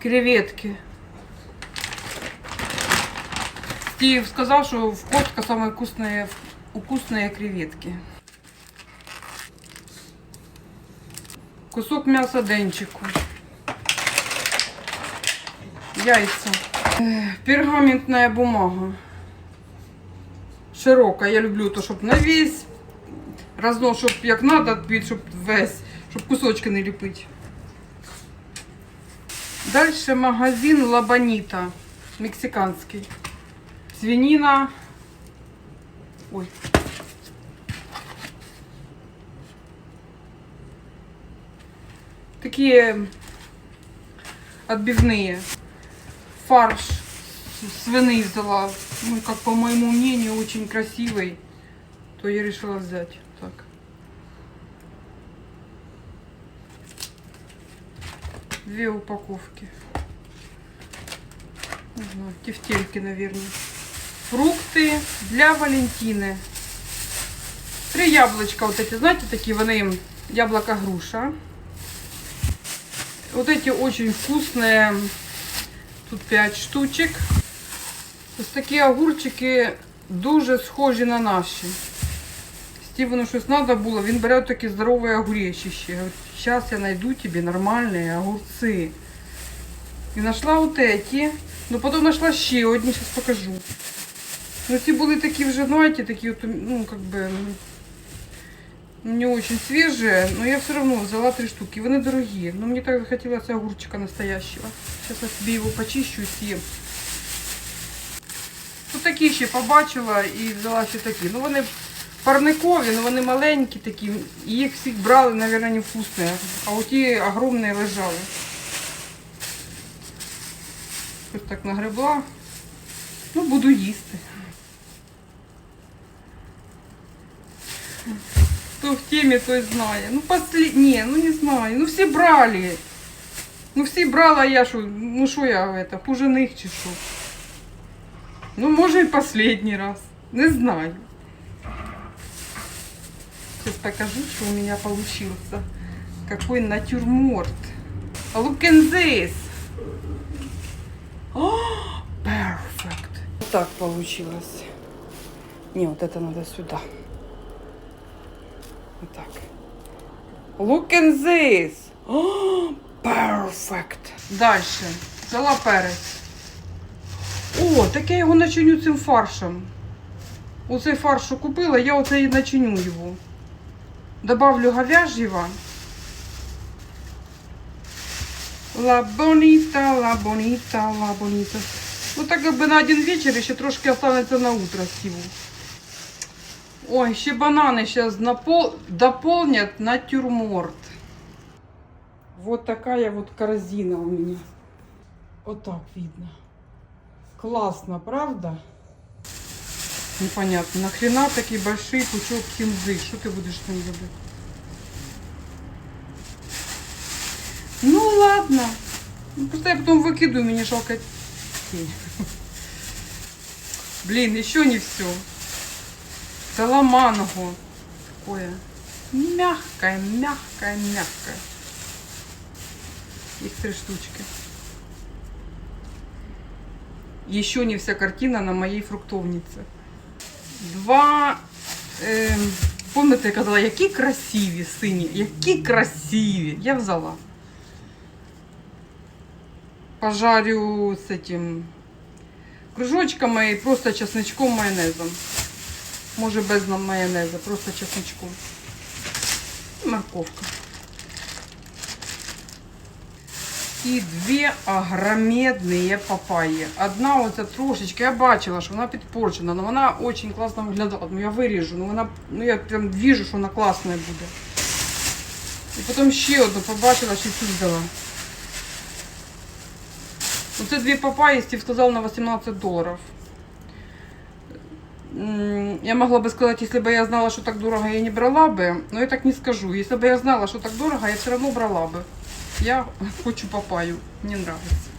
Креветки. Стив сказал, что в Костка самые вкусные, вкусные креветки. Кусок мяса денчику. Яйца. Э, Пергаментная бумага. Широкая. Я люблю то, щоб на весь разнос, щоб як надо відбити, щоб весь, щоб кусочки не ліпити. Дальше магазин Лабанита. Мексиканский. Свинина. Ой. Такие отбивные. Фарш свиный взяла. Ну, как по моему мнению, очень красивый. То я решила взять. Так. Две упаковки. Не знаю, тефтельки, наверное. Фрукты для Валентины. Три яблочка вот эти, знаете, такие вони яблоко груша. Вот эти очень вкусные. Тут 5 штучек. Ось такі огурчики дуже схожі на наші. Стівену щось треба було, він бере такі здорові. Говорить, зараз я знайду тобі нормальні огурці. І знайшла от эти, ну потім знайшла ще одні, зараз покажу. Ну ці були такі вже, знаєте, такі от, ну, как бы, ну, не очень свежие, но я все равно взяла три штуки. Вони дорогі. Но мені так захотілося огурчика настоящего. Сейчас я собі його почищу і з'їм. Тут такі ще побачила і взяла ще такі. Ну вони парникові, ну вони маленькі такі. І їх всіх брали, мабуть, не вкусні. А оті огромні лежали. Ось так нагребла. Ну, буду їсти. Хто в темі, той знає. Ну, послід... Ні, ну не знаю. Ну всі брали. Ну всі брала, я що, ну що я это, хуже них чи що? Ну, може, і последний раз. Не знаю. Сейчас покажу, что у меня получился. Какой натюрморт. Look at this. О, perfect. Вот так получилось. Не, вот это надо сюда. Вот так. Look at this. О, perfect. Дальше. Взяла перець. О, так я його начиню цим фаршем. Оцей фарш, що купила, я оце і начиню його. Добавлю говяжьего. Ла бонита, ла бонита, ла бонита. Ну так якби на один вечір і ще трошки останеться на утро сіву. Ой, ще банани зараз напол... дополнят натюрморт. Вот такая вот корзина у меня. Вот так видно. Классно, правда? Непонятно. Нахрена такие большие пучок хинзы? Что ты будешь с ним делать? Ну ладно. Ну, просто я потом выкидываю, мне жалко. Блин, еще не все. Саламанго. Такое мягкое, мягкое, мягкое. Их три штучки. Еще не вся картина на моей фруктовнице. Два. Е, пам'ятаєте, я казала, які красиві сині, які красиві. Я взяла. Пожарю з этим кружочками і просто чесничком майонезом. Може без майонеза, просто чесничком. І морковка. І дві огромедні папаї. Одна оця трошечки, я бачила, що вона підпорчена, але вона дуже класно виглядала. Ну я виріжу, ну вона, ну я прям вижу, що вона класна буде. І потім ще одну побачила, що цю взяла. Оце дві папаї, Стив сказав на 18 доларів. М, Я могла бы сказать, если бы я знала, что так дорого, я не брала бы, но я так не скажу. Если бы я знала, что так дорого, я все равно брала бы. Я хочу папаю, мне нравится.